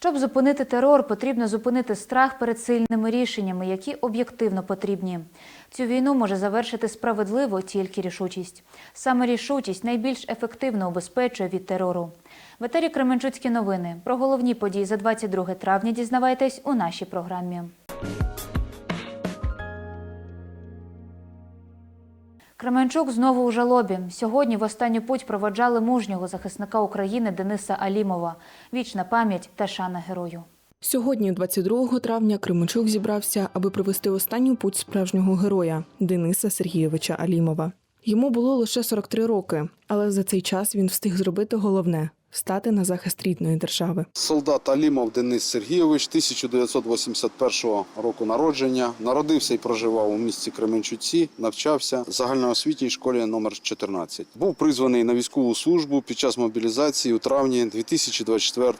Щоб зупинити терор, потрібно зупинити страх перед сильними рішеннями, які об'єктивно потрібні. Цю війну може завершити справедливо тільки рішучість. Саме рішучість найбільш ефективно обезпечує від терору. В етері Кременчуцькі новини. Про головні події за 22 травня дізнавайтесь у нашій програмі. Кременчук знову у жалобі. Сьогодні в останню путь проводжали мужнього захисника України Дениса Алімова. Вічна пам'ять та шана герою. Сьогодні, 22 травня, Кременчук зібрався, аби провести останню путь справжнього героя Дениса Сергійовича Алімова. Йому було лише 43 роки, але за цей час він встиг зробити головне стати на захист рідної держави. Солдат Алімов Денис Сергійович, 1981 року народження. Народився і проживав у місті Кременчуці, навчався в загальноосвітній школі номер 14. Був призваний на військову службу під час мобілізації у травні 2024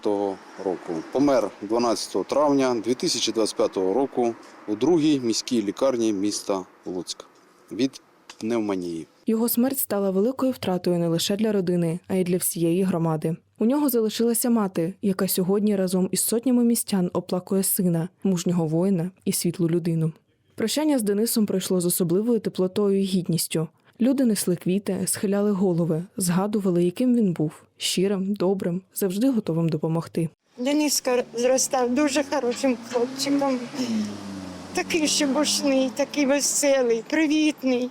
року. Помер 12 травня 2025 року у другій міській лікарні міста Луцьк від пневмонії. Його смерть стала великою втратою не лише для родини, а й для всієї громади. У нього залишилася мати, яка сьогодні разом із сотнями містян оплакує сина, мужнього воїна і світлу людину. Прощання з Денисом пройшло з особливою теплотою і гідністю. Люди несли квіти, схиляли голови, згадували, яким він був щирим, добрим, завжди готовим допомогти. Дениска зростав дуже хорошим хлопчиком. Такий шебушний, такий веселий, привітний,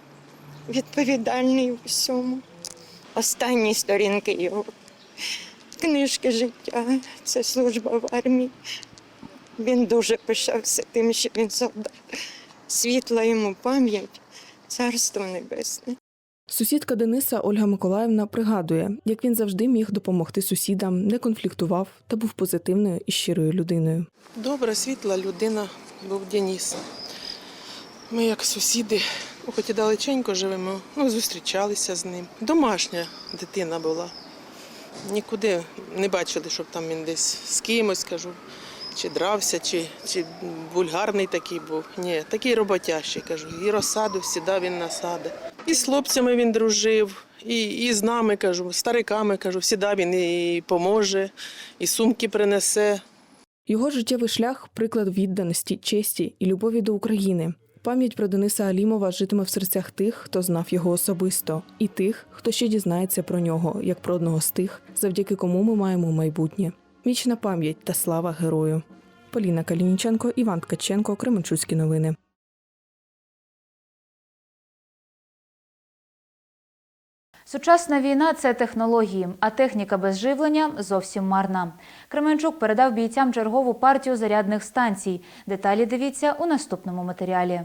відповідальний у всьому. Останні сторінки його книжки життя, це служба в армії. Він дуже пишався тим, що він солдат. Світла йому пам'ять, царство небесне. Сусідка Дениса Ольга Миколаївна пригадує, як він завжди міг допомогти сусідам, не конфліктував та був позитивною і щирою людиною. Добра, світла людина був Деніс. Ми, як сусіди, хоч і далеченько живемо, ну, зустрічалися з ним. Домашня дитина була. Нікуди не бачили, щоб там він десь з кимось, кажу, чи дрався, чи, чи вульгарний такий був. Ні, такий роботящий, кажу. І розсаду сідав він на сади. І з хлопцями він дружив, і, і з нами, кажу, стариками, кажу, сідав він і поможе, і сумки принесе. Його життєвий шлях приклад відданості, честі і любові до України. Пам'ять про Дениса Алімова житиме в серцях тих, хто знав його особисто, і тих, хто ще дізнається про нього, як про одного з тих, завдяки кому ми маємо майбутнє. Вічна пам'ять та слава герою. Поліна Калініченко, Іван Ткаченко, Кременчуцькі новини. Сучасна війна це технології, а техніка без живлення зовсім марна. Кременчук передав бійцям чергову партію зарядних станцій. Деталі дивіться у наступному матеріалі.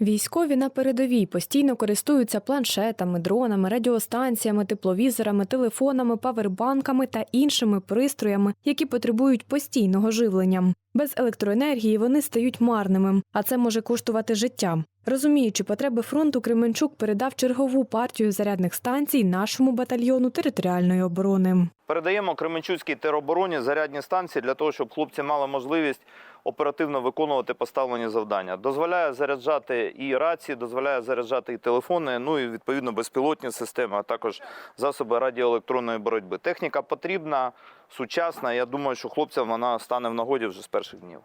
Військові на передовій постійно користуються планшетами, дронами, радіостанціями, тепловізорами, телефонами, павербанками та іншими пристроями, які потребують постійного живлення. Без електроенергії вони стають марними, а це може коштувати життя. Розуміючи потреби фронту, Кременчук передав чергову партію зарядних станцій нашому батальйону територіальної оборони. Передаємо Кременчуцькій теробороні зарядні станції для того, щоб хлопці мали можливість оперативно виконувати поставлені завдання. Дозволяє заряджати і рації, дозволяє заряджати і телефони, ну і відповідно безпілотні системи, а також засоби радіоелектронної боротьби. Техніка потрібна, сучасна. Я думаю, що хлопцям вона стане в нагоді вже з перших днів.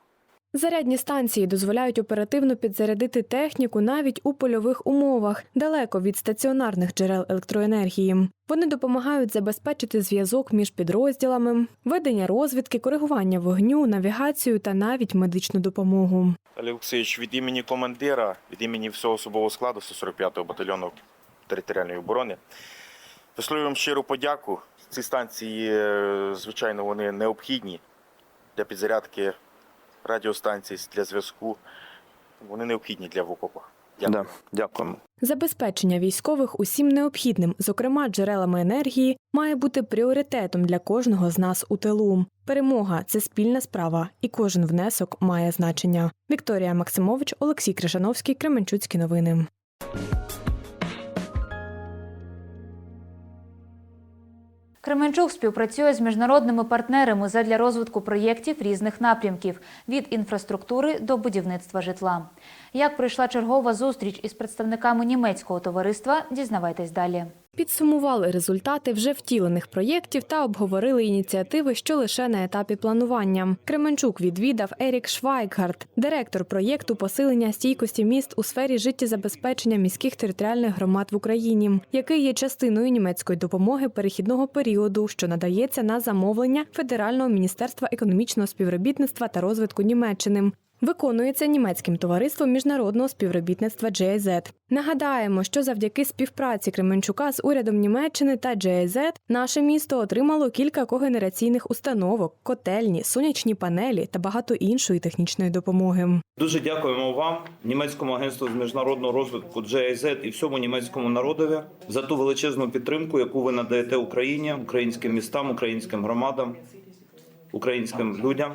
Зарядні станції дозволяють оперативно підзарядити техніку навіть у польових умовах, далеко від стаціонарних джерел електроенергії. Вони допомагають забезпечити зв'язок між підрозділами, ведення розвідки, коригування вогню, навігацію та навіть медичну допомогу. Олексійович, від імені командира, від імені всього особового складу 145-го батальйону територіальної оборони. Висловлюю вам щиру подяку. Ці станції, е, звичайно, вони необхідні для підзарядки радіостанцій, для зв'язку. Вони необхідні для в окопах. Дякую. Да, дякуємо. Забезпечення військових усім необхідним, зокрема джерелами енергії, має бути пріоритетом для кожного з нас у тилу. Перемога це спільна справа, і кожен внесок має значення. Вікторія Максимович, Олексій Кришановський, Кременчуцькі новини. Кременчук співпрацює з міжнародними партнерами задля розвитку проєктів різних напрямків від інфраструктури до будівництва житла. Як пройшла чергова зустріч із представниками німецького товариства, дізнавайтесь далі. Підсумували результати вже втілених проєктів та обговорили ініціативи, що лише на етапі планування. Кременчук відвідав Ерік Швайкгард, директор проєкту посилення стійкості міст у сфері життєзабезпечення міських територіальних громад в Україні, який є частиною німецької допомоги перехідного періоду, що надається на замовлення Федерального міністерства економічного співробітництва та розвитку Німеччини. Виконується німецьким товариством міжнародного співробітництва GIZ. Нагадаємо, що завдяки співпраці Кременчука з урядом Німеччини та GIZ наше місто отримало кілька когенераційних установок, котельні, сонячні панелі та багато іншої технічної допомоги. Дуже дякуємо вам, німецькому агентству з міжнародного розвитку GIZ і всьому німецькому народові за ту величезну підтримку, яку ви надаєте Україні, українським містам, українським громадам, українським людям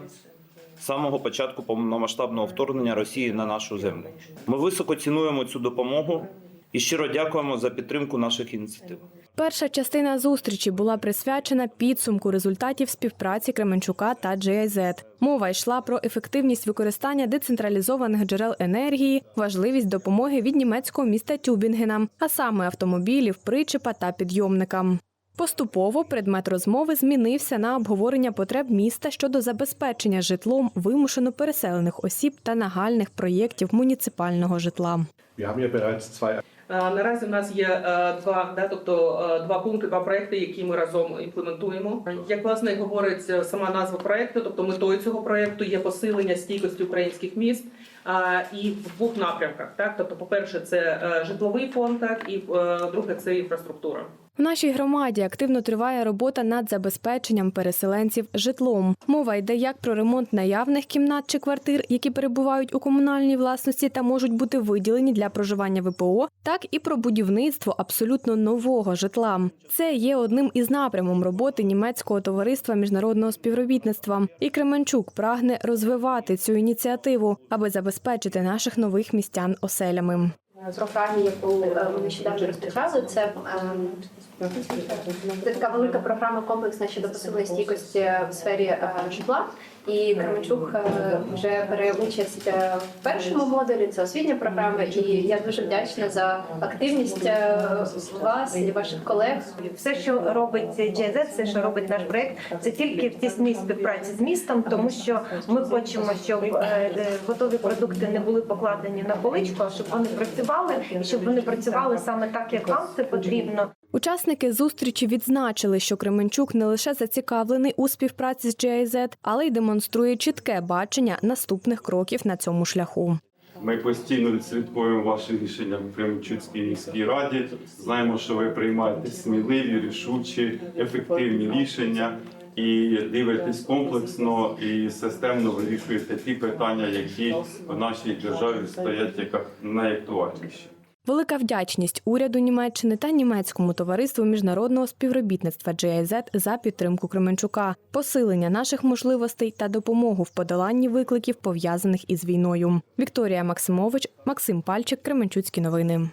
самого початку повномасштабного вторгнення Росії на нашу землю. Ми високо цінуємо цю допомогу і щиро дякуємо за підтримку наших ініціатив. Перша частина зустрічі була присвячена підсумку результатів співпраці Кременчука та GIZ. Мова йшла про ефективність використання децентралізованих джерел енергії, важливість допомоги від німецького міста Тюбінгена, а саме автомобілів, причепа та підйомника. Поступово предмет розмови змінився на обговорення потреб міста щодо забезпечення житлом вимушено переселених осіб та нагальних проєктів муніципального житла. Е, Наразі в нас є е, два, да, тобто е, два пункти, два проекти, які ми разом імплементуємо. Як власне говорить сама назва проекту, тобто метою цього проекту є посилення стійкості українських міст і в двох напрямках. Так, тобто, по-перше, це е, житловий фонд, так і друге це інфраструктура. В нашій громаді активно триває робота над забезпеченням переселенців житлом. Мова йде як про ремонт наявних кімнат чи квартир, які перебувають у комунальній власності та можуть бути виділені для проживання ВПО, так і про будівництво абсолютно нового житла. Це є одним із напрямом роботи німецького товариства міжнародного співробітництва. І Кременчук прагне розвивати цю ініціативу, аби забезпечити наших нових містян оселями. Програмі, яку е, ми нещодавно розпочали. Це ем, це така велика програма комплексна щодо посилення стійкості в сфері е, житла. І Кременчук е, вже бере участь е, в першому модулі. Це освітня програма. І я дуже вдячна за активність е, вас і ваших колег. Все, що робить GIZ, все, що робить наш проект, це тільки в тісній співпраці з містом, тому що ми хочемо, щоб готові продукти не були покладені на поличку, а щоб вони працювали, і щоб вони працювали саме так, як вам це потрібно. Учасники зустрічі відзначили, що Кременчук не лише зацікавлений у співпраці з GIZ, але й демонструє чітке бачення наступних кроків на цьому шляху. Ми постійно відслідкуємо ваші рішення в Кременчуцькій міській раді. Знаємо, що ви приймаєте сміливі, рішучі, ефективні рішення і дивитесь комплексно і системно вирішуєте ті питання, які в нашій державі стоять як найактуальніші. Велика вдячність уряду Німеччини та німецькому товариству міжнародного співробітництва GIZ за підтримку Кременчука, посилення наших можливостей та допомогу в подоланні викликів пов'язаних із війною. Вікторія Максимович, Максим Пальчик, Кременчуцькі новини.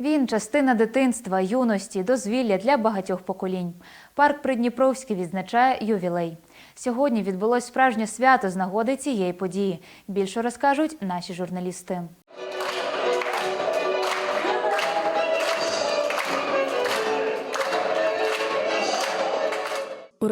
Він частина дитинства, юності, дозвілля для багатьох поколінь. Парк Придніпровський відзначає ювілей. Сьогодні відбулось справжнє свято з нагоди цієї події. Більше розкажуть наші журналісти.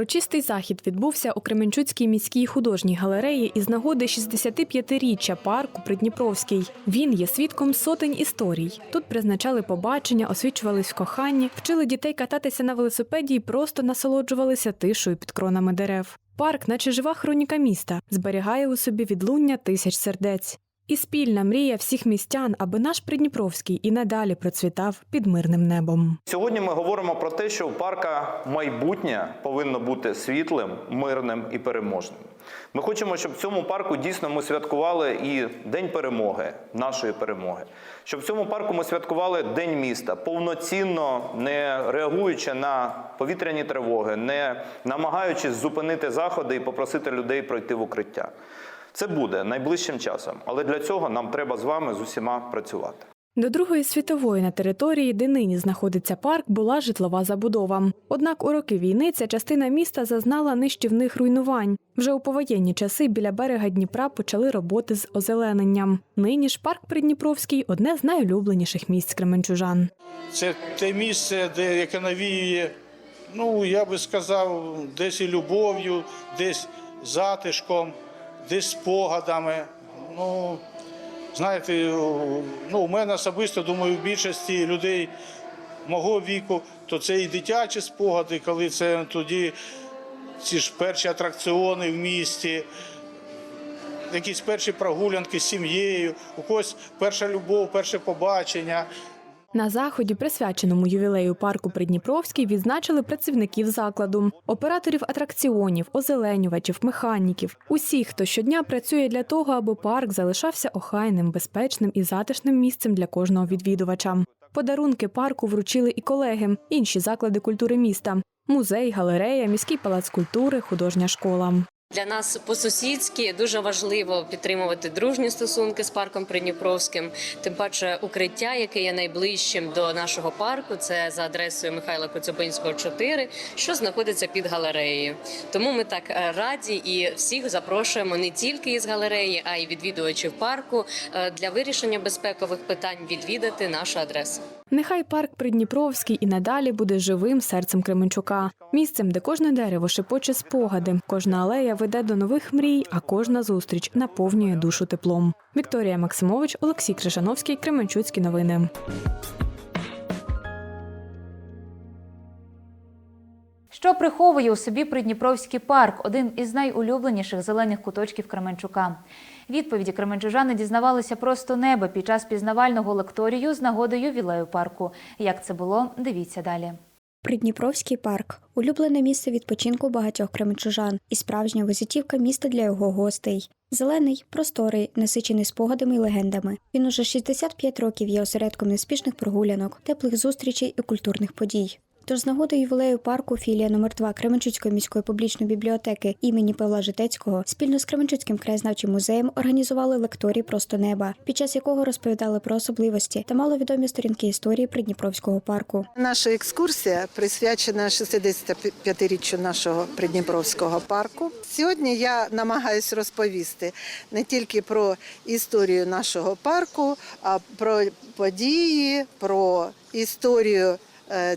Урочистий захід відбувся у Кременчуцькій міській художній галереї із нагоди 65-річчя парку Придніпровський. Він є свідком сотень історій. Тут призначали побачення, освічувались в коханні, вчили дітей кататися на велосипеді і просто насолоджувалися тишою під кронами дерев. Парк, наче жива хроніка міста, зберігає у собі відлуння тисяч сердець. І спільна мрія всіх містян, аби наш Придніпровський і надалі процвітав під мирним небом. Сьогодні ми говоримо про те, що у парка майбутнє повинно бути світлим, мирним і переможним. Ми хочемо, щоб в цьому парку дійсно ми святкували і День перемоги, нашої перемоги. Щоб в цьому парку ми святкували День міста, повноцінно не реагуючи на повітряні тривоги, не намагаючись зупинити заходи і попросити людей пройти в укриття. Це буде найближчим часом, але для цього нам треба з вами з усіма працювати. До Другої світової на території, де нині знаходиться парк, була житлова забудова. Однак у роки війни ця частина міста зазнала нищівних руйнувань. Вже у повоєнні часи біля берега Дніпра почали роботи з озелененням. Нині ж парк Придніпровський одне з найулюбленіших місць кременчужан. Це те місце, де яке навіює, ну я би сказав, десь і любов'ю, десь затишком, десь спогадами. Ну, знаєте, ну, у мене особисто, думаю, в більшості людей мого віку, то це і дитячі спогади, коли це тоді ці ж перші атракціони в місті, якісь перші прогулянки з сім'єю, у когось перша любов, перше побачення. На заході, присвяченому ювілею парку Придніпровський, відзначили працівників закладу, операторів атракціонів, озеленювачів, механіків, усіх, хто щодня працює для того, аби парк залишався охайним, безпечним і затишним місцем для кожного відвідувача. Подарунки парку вручили і колеги, інші заклади культури міста: музей, галерея, міський палац культури, художня школа. Для нас по-сусідськи дуже важливо підтримувати дружні стосунки з парком Придніпровським. Тим паче укриття, яке є найближчим до нашого парку, це за адресою Михайла Коцюбинського, 4, що знаходиться під галереєю. Тому ми так е, раді і всіх запрошуємо не тільки із галереї, а й відвідувачів парку е, для вирішення безпекових питань відвідати нашу адресу. Нехай парк Придніпровський і надалі буде живим серцем Кременчука, місцем, де кожне дерево шепоче спогади, кожна алея веде до нових мрій, а кожна зустріч наповнює душу теплом. Вікторія Максимович, Олексій Крижановський, Кременчуцькі новини. Що приховує у собі Придніпровський парк, один із найулюбленіших зелених куточків Кременчука. Відповіді кременчужани дізнавалися просто неба під час пізнавального лекторію з нагодою ювілею парку. Як це було, дивіться далі. Придніпровський парк улюблене місце відпочинку багатьох кременчужан і справжня визитівка міста для його гостей. Зелений, просторий, насичений спогадами і легендами. Він уже 65 років є осередком неспішних прогулянок, теплих зустрічей і культурних подій. Тож з нагоди ювілею парку філія номер 2 Кременчуцької міської публічної бібліотеки імені Павла Житецького спільно з Кременчуцьким краєзнавчим музеєм організували лекторій Просто неба, під час якого розповідали про особливості та маловідомі сторінки історії Придніпровського парку. Наша екскурсія присвячена 65-річчю нашого Придніпровського парку. Сьогодні я намагаюся розповісти не тільки про історію нашого парку, а про події, про історію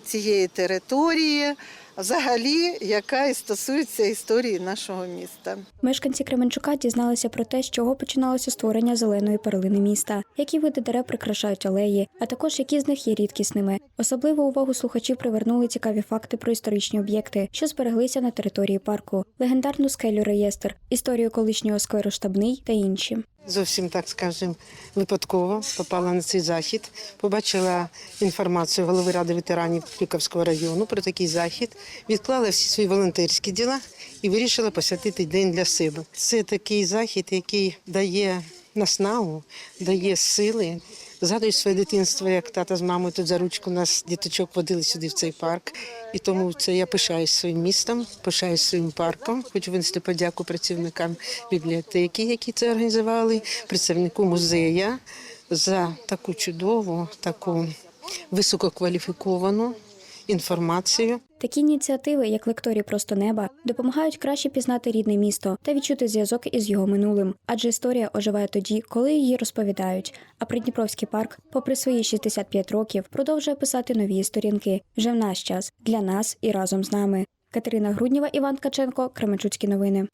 цієї території, взагалі, яка і стосується історії нашого міста. Мешканці Кременчука дізналися про те, з чого починалося створення зеленої перлини міста, які види дерев прикрашають алеї, а також які з них є рідкісними. Особливу увагу слухачів привернули цікаві факти про історичні об'єкти, що збереглися на території парку, легендарну скелю реєстр, історію колишнього скверу штабний та інші. Зовсім так скажемо, випадково попала на цей захід. Побачила інформацію голови ради ветеранів Крюковського району про такий захід. Відклала всі свої волонтерські діла і вирішила посвятити день для себе. Це такий захід, який дає наснагу, дає сили. Згадую своє дитинство, як тата з мамою тут за ручку нас діточок водили сюди в цей парк. І тому це я пишаюсь своїм містом, пишаюсь своїм парком. Хочу винести подяку працівникам бібліотеки, які це організували, представнику музея за таку чудову, таку висококваліфіковану інформацію. Такі ініціативи, як лекторі просто неба, допомагають краще пізнати рідне місто та відчути зв'язок із його минулим, адже історія оживає тоді, коли її розповідають. А Придніпровський парк, попри свої 65 років, продовжує писати нові сторінки вже в наш час для нас і разом з нами. Катерина Грудніва, Іван Ткаченко, Кременчуцькі новини.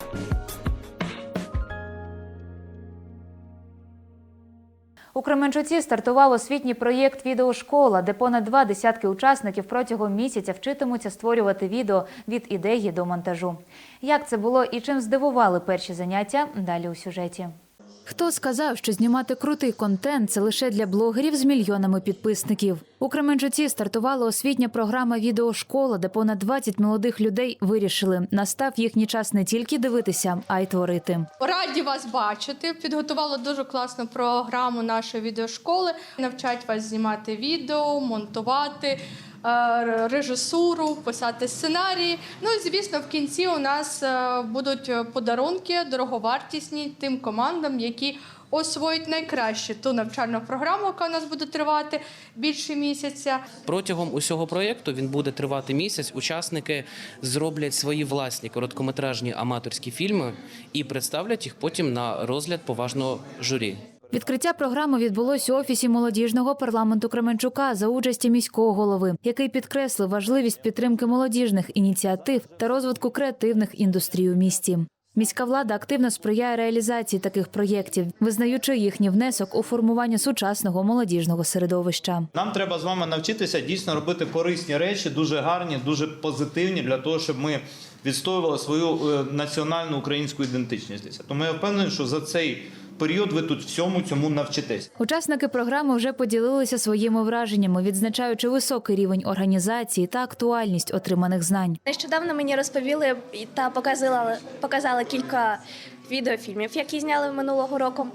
У Кременчуці стартував освітній проєкт Відеошкола, де понад два десятки учасників протягом місяця вчитимуться створювати відео від ідеї до монтажу. Як це було і чим здивували перші заняття? Далі у сюжеті. Хто сказав, що знімати крутий контент це лише для блогерів з мільйонами підписників? У Кременчуці стартувала освітня програма Відеошкола, де понад 20 молодих людей вирішили, настав їхній час не тільки дивитися, а й творити. Раді вас бачити. Підготувала дуже класну програму нашої відеошколи. Навчать вас знімати відео, монтувати. Е, Режисуру, писати сценарії. Ну і звісно, в кінці у нас е, будуть подарунки дороговартісні тим командам, які освоїть найкраще ту навчальну програму, яка у нас буде тривати більше місяця. Протягом усього проєкту він буде тривати місяць. Учасники зроблять свої власні короткометражні аматорські фільми і представлять їх потім на розгляд поважного журі. Відкриття програми відбулось у офісі молодіжного парламенту Кременчука за участі міського голови, який підкреслив важливість підтримки молодіжних ініціатив та розвитку креативних індустрій у місті. Міська влада активно сприяє реалізації таких проєктів, визнаючи їхній внесок у формування сучасного молодіжного середовища. Нам треба з вами навчитися дійсно робити корисні речі, дуже гарні, дуже позитивні для того, щоб ми відстоювали свою е, національну українську ідентичність. Тому я впевнений, що за цей період ви тут всьому цьому навчитесь. Учасники програми вже поділилися своїми враженнями, відзначаючи високий рівень організації та актуальність отриманих знань. Нещодавно мені розповіли та показали, показали кілька відеофільмів, які зняли минулого року.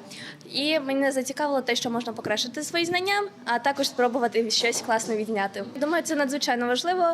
І мене зацікавило те, що можна покращити свої знання, а також спробувати щось класне відняти. Думаю, це надзвичайно важливо,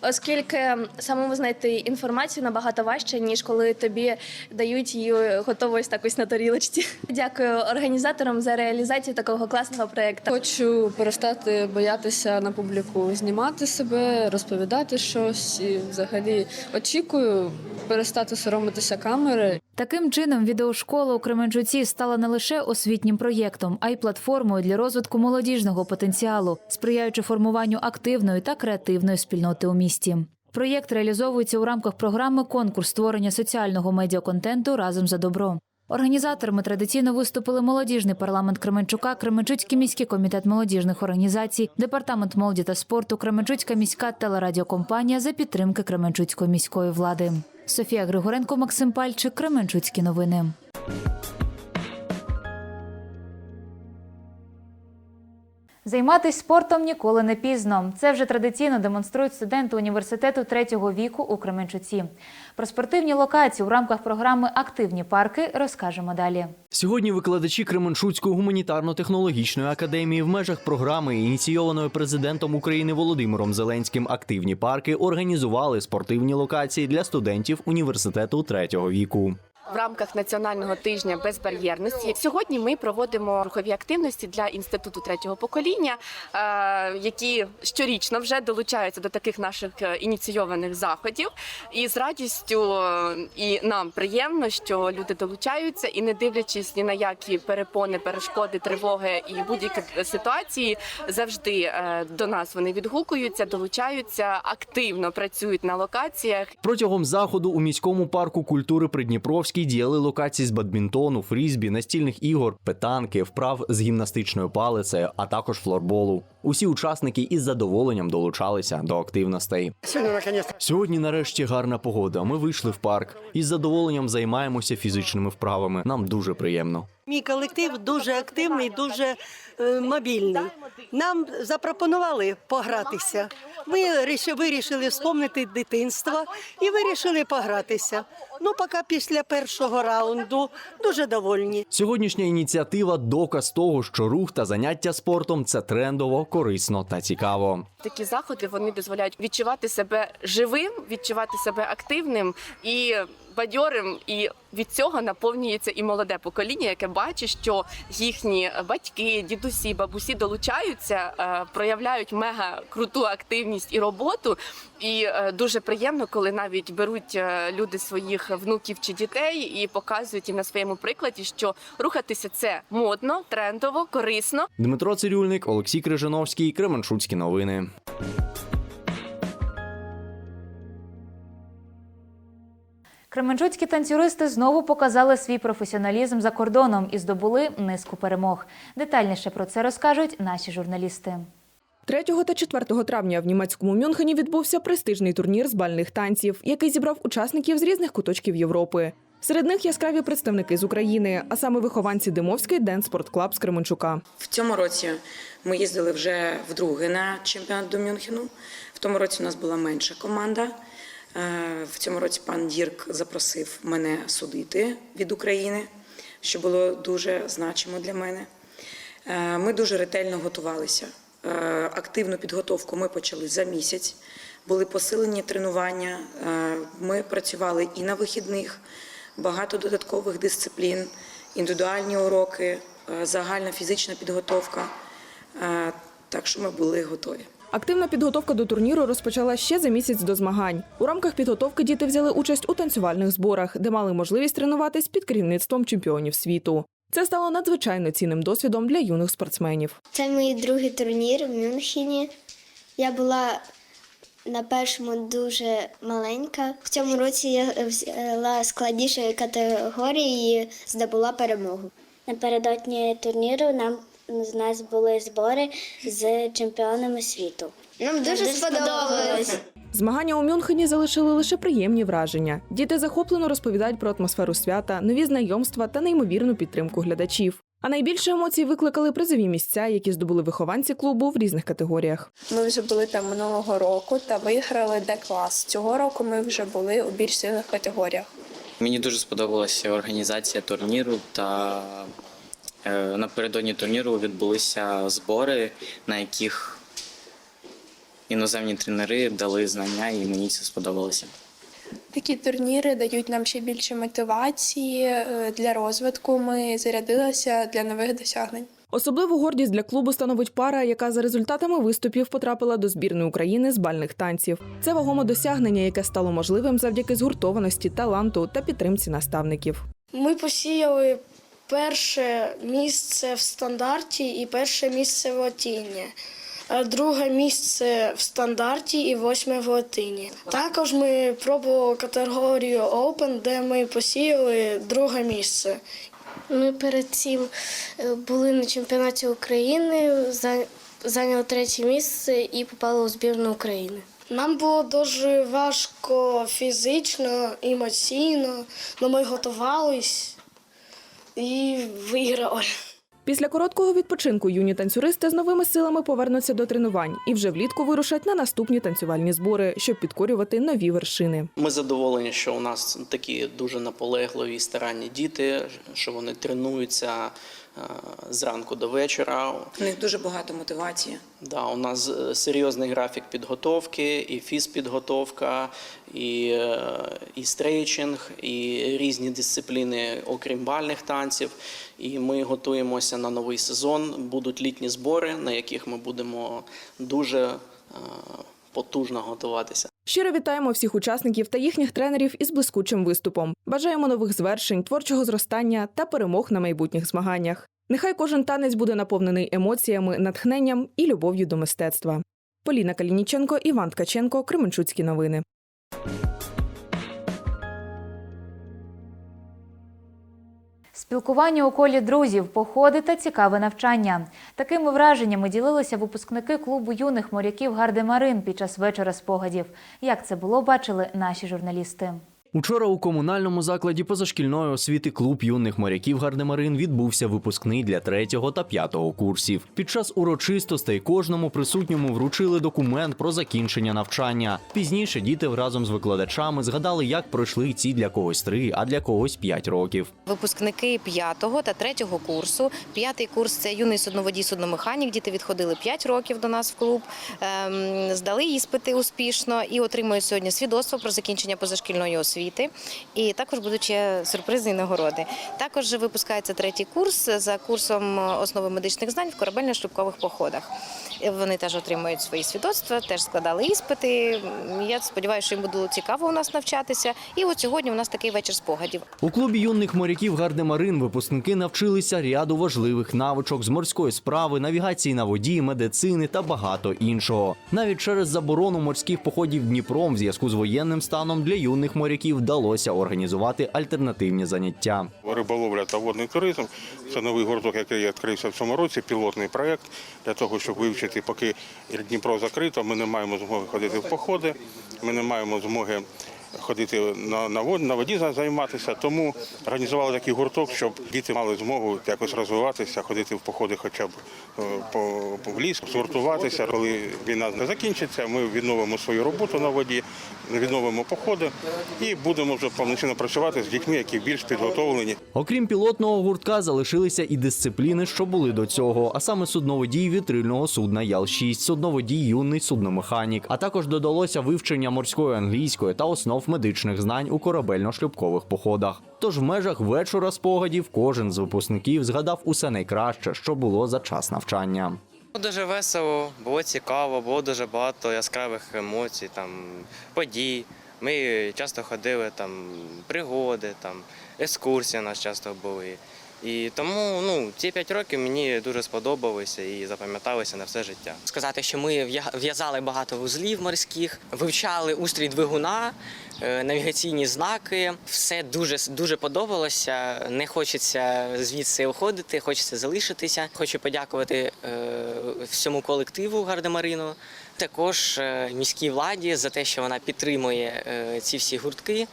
оскільки самому знайти інформацію набагато важче, ніж коли тобі дають її готову ось так ось на тарілочці. Дякую організаторам за реалізацію такого класного проєкту. Хочу перестати боятися на публіку знімати себе, розповідати щось і взагалі очікую перестати соромитися камери. Таким чином, відеошкола у Кременчуці стала не лише освітнім проєктом, а й платформою для розвитку молодіжного потенціалу, сприяючи формуванню активної та креативної спільноти у місті. Проєкт реалізовується у рамках програми Конкурс створення соціального медіаконтенту разом за добро. Організаторами традиційно виступили молодіжний парламент Кременчука, Кременчуцький міський комітет молодіжних організацій, департамент молоді та спорту, Кременчуцька міська телерадіокомпанія за підтримки Кременчуцької міської влади. Софія Григоренко, Максим Пальчик, Кременчуцькі новини. Займатися спортом ніколи не пізно. Це вже традиційно демонструють студенти університету третього віку у Кременчуці. Про спортивні локації у рамках програми Активні парки розкажемо далі. Сьогодні викладачі Кременчуцької гуманітарно-технологічної академії в межах програми, ініційованої президентом України Володимиром Зеленським Активні парки організували спортивні локації для студентів університету третього віку. В рамках національного тижня безбар'єрності сьогодні ми проводимо рухові активності для інституту третього покоління, е, які щорічно вже долучаються до таких наших е, ініційованих заходів. І з радістю е, і нам приємно, що люди долучаються і, не дивлячись ні на які перепони, перешкоди, тривоги і будь-які ситуації, завжди до нас вони відгукуються, долучаються, активно працюють на локаціях. Протягом заходу у міському парку культури Діяли локації з бадмінтону, фрізбі, настільних ігор, петанки, вправ з гімнастичною палицею, а також флорболу. Усі учасники із задоволенням долучалися до активностей. Сьогодні, нарешті, гарна погода. Ми вийшли в парк і з задоволенням займаємося фізичними вправами. Нам дуже приємно. Мій колектив дуже активний, дуже е, мобільний. Нам запропонували погратися. Ми ріш- вирішили вспомнити дитинство і вирішили погратися. Ну, поки після першого раунду дуже довольні. Сьогоднішня ініціатива доказ того, що рух та заняття спортом це трендово, корисно та цікаво. Такі заходи вони дозволяють відчувати себе живим, відчувати себе активним і бадьорим. І від цього наповнюється і молоде покоління, яке бачить, що їхні батьки, дідусі, бабусі долучаються, е, проявляють мега круту активність і роботу. І е, дуже приємно, коли навіть беруть е, люди своїх внуків чи дітей і показують їм на своєму прикладі, що рухатися це модно, трендово, корисно. Дмитро Цирюльник, Олексій Крижановський, Кременчуцькі новини. Кременчуцькі танцюристи знову показали свій професіоналізм за кордоном і здобули низку перемог. Детальніше про це розкажуть наші журналісти. 3 та 4 травня в німецькому Мюнхені відбувся престижний турнір з бальних танців, який зібрав учасників з різних куточків Європи. Серед них яскраві представники з України, а саме вихованці Димовський Денс Спорт Клаб з Кременчука. В цьому році ми їздили вже вдруге на чемпіонат до Мюнхену. В тому році у нас була менша команда. Е, В цьому році пан Дірк запросив мене судити від України, що було дуже значимо для мене. Е, Ми дуже ретельно готувалися. Е, Активну підготовку ми почали за місяць. Були посилені тренування. Ми працювали і на вихідних, багато додаткових дисциплін. індивідуальні уроки, загальна фізична підготовка. Так що ми були готові. Активна підготовка до турніру розпочала ще за місяць до змагань. У рамках підготовки діти взяли участь у танцювальних зборах, де мали можливість тренуватись під керівництвом чемпіонів світу. Це стало надзвичайно цінним досвідом для юних спортсменів. Це мій другий турнір в Мюнхені. Я була на першому дуже маленька. В цьому році я взяла складнішої категорії і здобула перемогу. Напередодні турніру нам з нас були збори з чемпіонами світу. Нам дуже сподобалось. Змагання у Мюнхені залишили лише приємні враження. Діти захоплено розповідають про атмосферу свята, нові знайомства та неймовірну підтримку глядачів. А найбільше емоцій викликали призові місця, які здобули вихованці клубу в різних категоріях. Ми вже були там минулого року та виграли Д-клас. Цього року ми вже були у більш сильних категоріях. Мені дуже сподобалася організація турніру та напередодні турніру відбулися збори, на яких іноземні тренери дали знання, і мені це сподобалося. Такі турніри дають нам ще більше мотивації е, для розвитку. Ми зарядилися для нових досягнень. Особливу гордість для клубу становить пара, яка за результатами виступів потрапила до збірної України з бальних танців. Це вагоме досягнення, яке стало можливим завдяки згуртованості, таланту та підтримці наставників. Ми посіяли перше місце в стандарті і перше місце в латині. Друге місце в стандарті і восьме в латині. Також ми пробували категорію Open, де ми посіяли друге місце. Ми перед цим е, були на чемпіонаті України, за- зайняли третє місце і попали у збірну України. Нам було дуже важко фізично, емоційно, але ми готувались і виграли. Після короткого відпочинку юні танцюристи з новими силами повернуться до тренувань і вже влітку вирушать на наступні танцювальні збори, щоб підкорювати нові вершини. Ми задоволені, що у нас такі дуже наполегливі, старанні діти, що вони тренуються зранку до вечора. У них дуже багато мотивації. Да, у нас е, серйозний графік підготовки, і фізпідготовка, і, е, і стрейчинг, і різні дисципліни, окрім бальних танців. І ми готуємося на новий сезон. Будуть літні збори, на яких ми будемо дуже е, потужно готуватися. Щиро вітаємо всіх учасників та їхніх тренерів із блискучим виступом. Бажаємо нових звершень, творчого зростання та перемог на майбутніх змаганнях. Нехай кожен танець буде наповнений емоціями, натхненням і любов'ю до мистецтва. Поліна Калініченко, Іван Ткаченко, Кременчуцькі новини. Спілкування у колі друзів, походи та цікаве навчання. Такими враженнями ділилися випускники клубу юних моряків Гардемарин під час вечора спогадів. Як це було, бачили наші журналісти. Учора у комунальному закладі позашкільної освіти клуб юних моряків Гардемарин відбувся випускний для третього та п'ятого курсів. Під час урочистостей кожному присутньому вручили документ про закінчення навчання. Пізніше діти разом з викладачами згадали, як пройшли ці для когось три, а для когось п'ять років. Випускники п'ятого та третього курсу. П'ятий курс це юний судноводій судномеханік. Діти відходили 5 років до нас в клуб, ем, здали іспити успішно і отримують сьогодні свідоцтво про закінчення позашкільної освіти. І також будуть ще сюрпризи і нагороди. Також випускається третій курс за курсом основи медичних знань в корабельно-шлюпкових походах. Вони теж отримують свої свідоцтва, теж складали іспити. Я сподіваюся, що їм буде цікаво у нас навчатися. І от сьогодні у нас такий вечір спогадів. У клубі юних моряків Гардемарин випускники навчилися ряду важливих навичок з морської справи, навігації на воді, медицини та багато іншого. Навіть через заборону морських походів Дніпром в зв'язку з воєнним станом для юних моряків вдалося організувати альтернативні заняття. Риболовля та водний туризм це новий гурток, який відкрився в цьому році. Пілотний проєкт для того, щоб вивчити, поки Дніпро закрито, ми не маємо змоги ходити в походи, ми не маємо змоги ходити на, воді, на воді займатися. Тому організували такий гурток, щоб діти мали змогу якось розвиватися, ходити в походи хоча б е, по, по в ліс, згуртуватися. Коли війна не закінчиться, ми відновимо свою роботу на воді відновимо походи і будемо вже повноцінно працювати з дітьми, які більш підготовлені. Окрім пілотного гуртка, залишилися і дисципліни, що були до цього, а саме судноводій вітрильного судна Ял-6, судноводій юний судномеханік, а також додалося вивчення морської англійської та основ медичних знань у корабельно-шлюпкових походах. Тож в межах вечора спогадів кожен з випускників згадав усе найкраще, що було за час навчання. Дуже весело, було цікаво, було дуже багато яскравих емоцій, там, подій. Ми часто ходили, там, пригоди, там, екскурсії у нас часто були. І тому ну, ці п'ять років мені дуже сподобалися і запам'яталися на все життя. Сказати, що ми в'язали багато вузлів морських, вивчали устрій двигуна, е, навігаційні знаки. Все дуже дуже подобалося. Не хочеться звідси уходити, хочеться залишитися. Хочу подякувати е, всьому колективу Гардемарину, також е, міській владі за те, що вона підтримує ці всі гуртки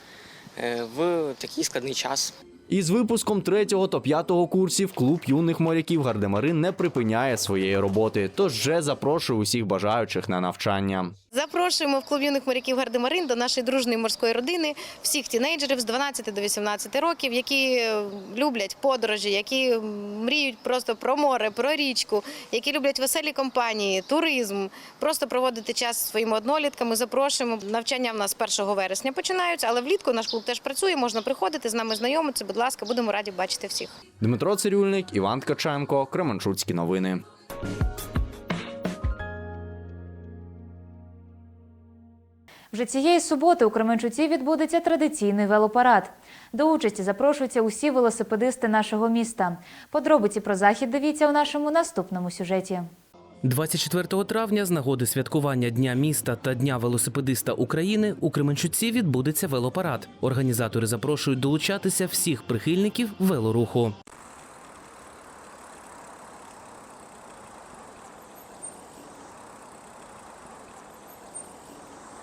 в такий складний час. Із випуском третього та п'ятого курсів клуб юних моряків Гардемарин не припиняє своєї роботи, тож вже запрошую усіх бажаючих на навчання. Запрошуємо в клуб юних моряків Гардемарин до нашої дружної морської родини всіх тінейджерів з 12 до 18 років, які е, люблять подорожі, які мріють просто про море, про річку, які люблять веселі компанії, туризм, просто проводити час зі своїми однолітками. Запрошуємо. Навчання в нас 1 вересня починаються, але влітку наш клуб теж працює. Можна приходити з нами знайомитися. Будь ласка, будемо раді бачити всіх. Дмитро Цирюльник, Іван Ткаченко, Кременчуцькі новини. Вже цієї суботи у Кременчуці відбудеться традиційний велопарад. До участі запрошуються усі велосипедисти нашого міста. Подробиці про захід дивіться у нашому наступному сюжеті. 24 травня з нагоди святкування Дня міста та Дня велосипедиста України у Кременчуці відбудеться велопарад. Організатори запрошують долучатися всіх прихильників велоруху.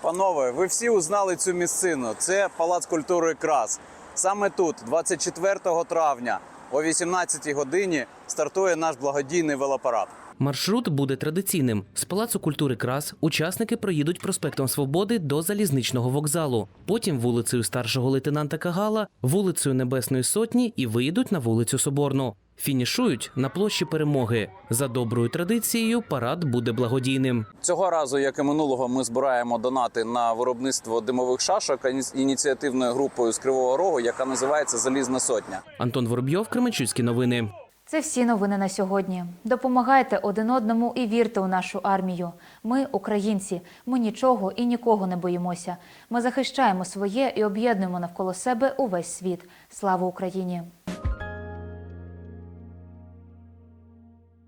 Панове, ви всі узнали цю місцину. Це Палац культури Крас. Саме тут, 24 травня, о 18 годині, стартує наш благодійний велопарад. Маршрут буде традиційним. З Палацу культури Крас учасники проїдуть проспектом Свободи до залізничного вокзалу, потім вулицею старшого лейтенанта Кагала, вулицею Небесної Сотні і виїдуть на вулицю Соборну. Фінішують на площі перемоги. За доброю традицією, парад буде благодійним. Цього разу, як і минулого, ми збираємо донати на виробництво димових шашок ініціативною групою з Кривого Рогу, яка називається Залізна Сотня. Антон Воробйов, Кременчуцькі новини. Це всі новини на сьогодні. Допомагайте один одному і вірте у нашу армію. Ми, українці, ми нічого і нікого не боїмося. Ми захищаємо своє і об'єднуємо навколо себе увесь світ. Слава Україні!